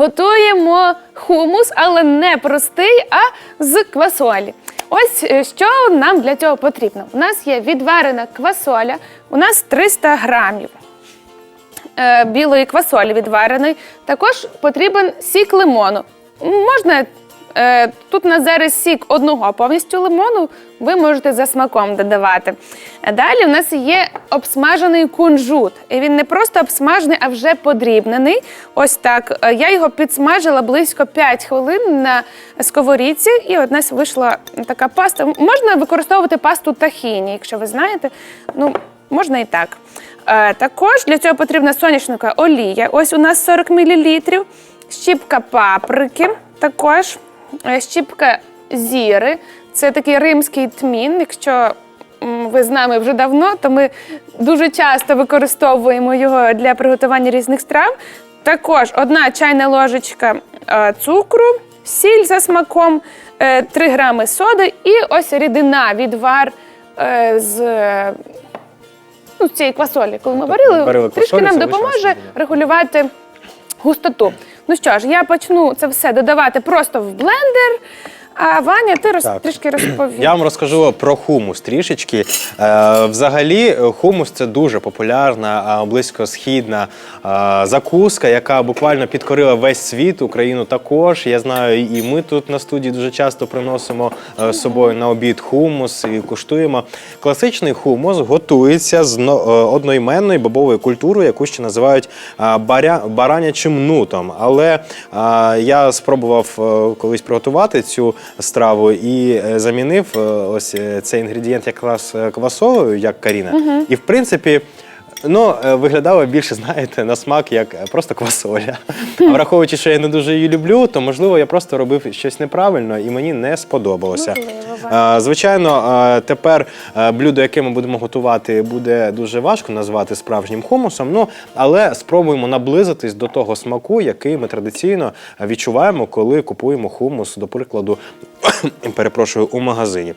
готуємо хумус, але не простий, а з квасолі. Ось е, що нам для цього потрібно. У нас є відварена квасоля, у нас 300 грамів е, білої квасолі відвареної. Також потрібен сік лимону. Можна е, тут на зараз сік одного повністю лимону, ви можете за смаком додавати. Далі у нас є обсмажений кунжут. І він не просто обсмажений, а вже подрібнений. Ось так. Е, Я його підсмажила близько 5 хвилин на сковорідці, і от нас вийшла така паста. Можна використовувати пасту тахіні, якщо ви знаєте. Ну, можна і так. Е, Також для цього потрібна соняшника олія. Ось у нас 40 мл, щіпка паприки, також щіпка зіри. Це такий римський тмін. Якщо ви з нами вже давно, то ми дуже часто використовуємо його для приготування різних страв. Також одна чайна ложечка е, цукру, сіль за смаком, е, 3 грами соди і ось рідина, відвар е, з е, ну, цієї квасолі, коли ми варили, варили трішки квасолю, нам допоможе регулювати густоту. Ну що ж, я почну це все додавати просто в блендер. А Ваня, ти роз, Так. трішки розповів. Я вам розкажу про хумус трішечки. Е, взагалі, хумус це дуже популярна, близькосхідна е, закуска, яка буквально підкорила весь світ, Україну також. Я знаю, і ми тут на студії дуже часто приносимо е, з собою на обід хумус і куштуємо. Класичний хумус готується з но- е, одноіменної бобової культури, яку ще називають е, баря, баранячим нутом. Але е, я спробував е, колись приготувати цю страву і е, замінив е, ось е, цей інгредієнт якраз е, квасовою, як Каріна. І в принципі. Ну, е, виглядало більше, знаєте, на смак як е, просто квасоля. А враховуючи, що я не дуже її люблю, то можливо я просто робив щось неправильно і мені не сподобалося. Можливо, Е, Звичайно, тепер блюдо, яке ми будемо готувати, буде дуже важко назвати справжнім хумусом. Ну але спробуємо наблизитись до того смаку, який ми традиційно відчуваємо, коли купуємо хумус, до прикладу, перепрошую, у магазині.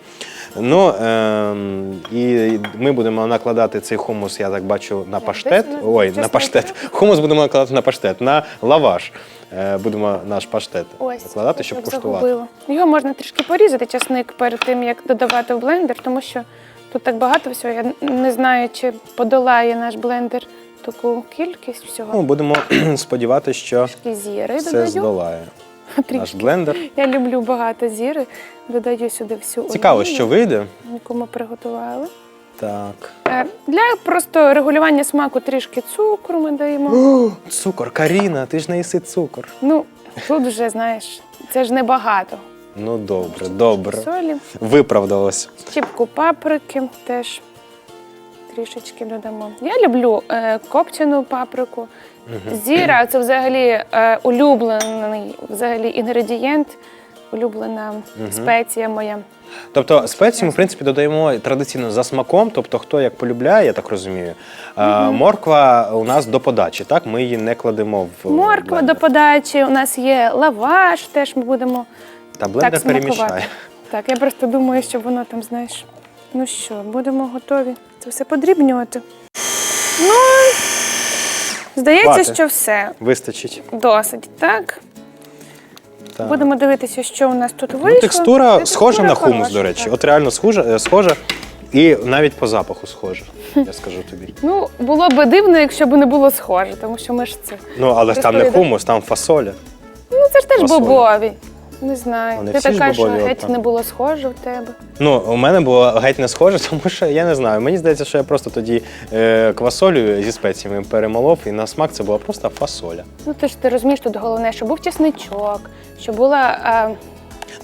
Ну ем, і ми будемо накладати цей хумус, я так бачу, на паштет. Ой, на паштет. Хумус будемо накладати на паштет, на лаваш. Е, Будемо наш паштет Ось, накладати, щоб куштувати. Його можна трішки порізати, часник, перед тим, як додавати в блендер, тому що тут так багато всього. Я не знаю, чи подолає наш блендер таку кількість всього. Ну, будемо сподіватися, що це додаю. здолає. Наш блендер. Я люблю багато зіри. Додаю сюди всю Цікаво, олію, що вийде. яку ми приготували. Так. Е, Для просто регулювання смаку трішки цукру ми даємо. О, цукор, Каріна, ти ж не їси цукор. Ну, тут вже, знаєш, це ж небагато. Ну добре, добре. Солі, Виправдалось. щіпку паприки теж трішечки додамо. Я люблю е, копчену паприку. Зіра це взагалі е, улюблений взагалі інгредієнт, улюблена спеція моя. Тобто спеції ми, в принципі, додаємо традиційно за смаком, тобто хто як полюбляє, я так розумію. А, Морква у нас до подачі, так? Ми її не кладемо в Морква блендер. до подачі, у нас є лаваш, теж ми будемо Та блендер так смакувати. перемішає. Так, я просто думаю, що воно там, знаєш. Ну що, будемо готові це все подрібнювати. Ну, здається, Хватить. що все. Вистачить. Досить, так? Так. Будемо дивитися, що у нас тут Ну, вийшло. текстура Та схожа на хумус, хороша, до речі. так. От реально схожа, е, схожа. І навіть по запаху схожа, я скажу тобі. Ну, було б дивно, якщо б не було схоже, тому що ми ж це. Ну, але там не хумус, там фасоля. Ну, це ж теж Фасоль. бобові. Не знаю. Вони Ти всі ж така, що бобові, геть не було схоже в тебе. Ну, у мене було геть не схоже, тому що я не знаю. Мені здається, що я просто тоді е, квасолю зі спеціями перемолов, і на смак це була просто фасоля. Ну, ти ж ти розумієш, тут головне, щоб був чесничок, щоб була. А,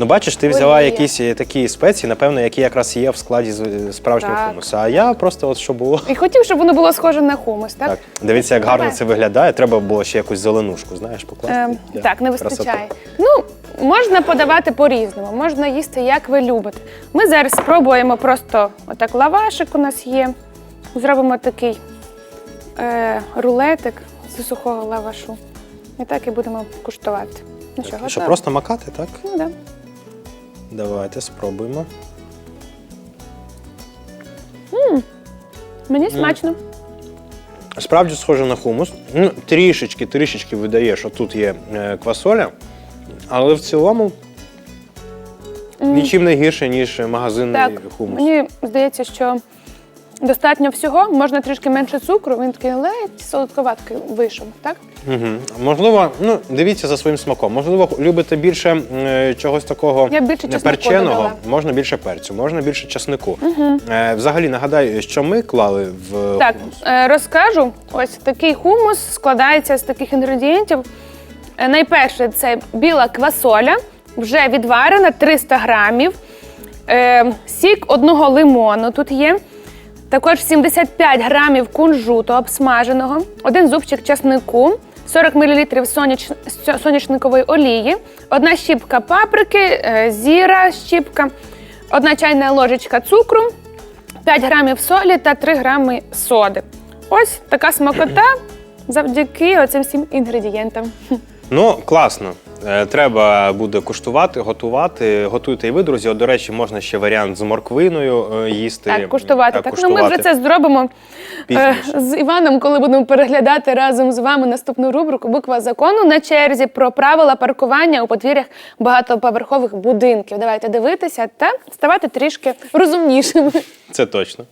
Ну, бачиш, ти взяла Олія. якісь е, такі спеції, напевно, які якраз є в складі з- е, справжнього Так. хумуса. А я просто от що було. І хотів, щоб воно було схоже на хумус, так? Так, дивіться, як гарно Давай. це виглядає. Треба було ще якусь зеленушку, знаєш, покласти. Для так, не красоти. вистачає. Ну, можна подавати по-різному, можна їсти, як ви любите. Ми зараз спробуємо просто отак лавашик у нас є. Зробимо такий е, рулетик з сухого лавашу. І так і будемо куштувати. Ну що, готово? Що, просто макати, так? Ну, да. Давайте спробуємо. Мені смачно. Справді схоже на хумус. Ну, трішечки, трішечки видає, що тут є е, квасоля, але в цілому нічим не гірше, ніж магазинний Так, хумус. мені здається, що достатньо всього, можна трішки менше цукру, він такий ледь солодковаткий вийшов, так? Угу. Можливо, ну дивіться за своїм смаком. Можливо, любите більше е, чогось такого Я більше чеснику перченого, додала. можна більше перцю, можна більше часнику. Е, взагалі нагадаю, що ми клали в Так, хумус. е, розкажу. Ось такий хумус складається з таких інгредієнтів. Е, Найперше це біла квасоля, вже відварена 300 грамів. Е, сік одного лимону тут є. Також 75 грамів кунжуту обсмаженого, один зубчик часнику, 40 мл соняч... соняшникової олії, одна щіпка паприки, е, зіра щіпка, одна чайна ложечка цукру, 5 грамів солі та 3 грами соди. Ось така смакота завдяки оцим всім інгредієнтам. Ну, класно. Е, Треба буде куштувати, готувати. Готуйте і ви, друзі. От, До речі, можна ще варіант з морквиною е, їсти. Так, куштувати. Так, ну ми вже це зробимо е, Пізніше. з Іваном, коли будемо переглядати разом з вами наступну рубрику Буква закону на черзі про правила паркування у подвір'ях багатоповерхових будинків. Давайте дивитися та ставати трішки розумнішими. Це точно.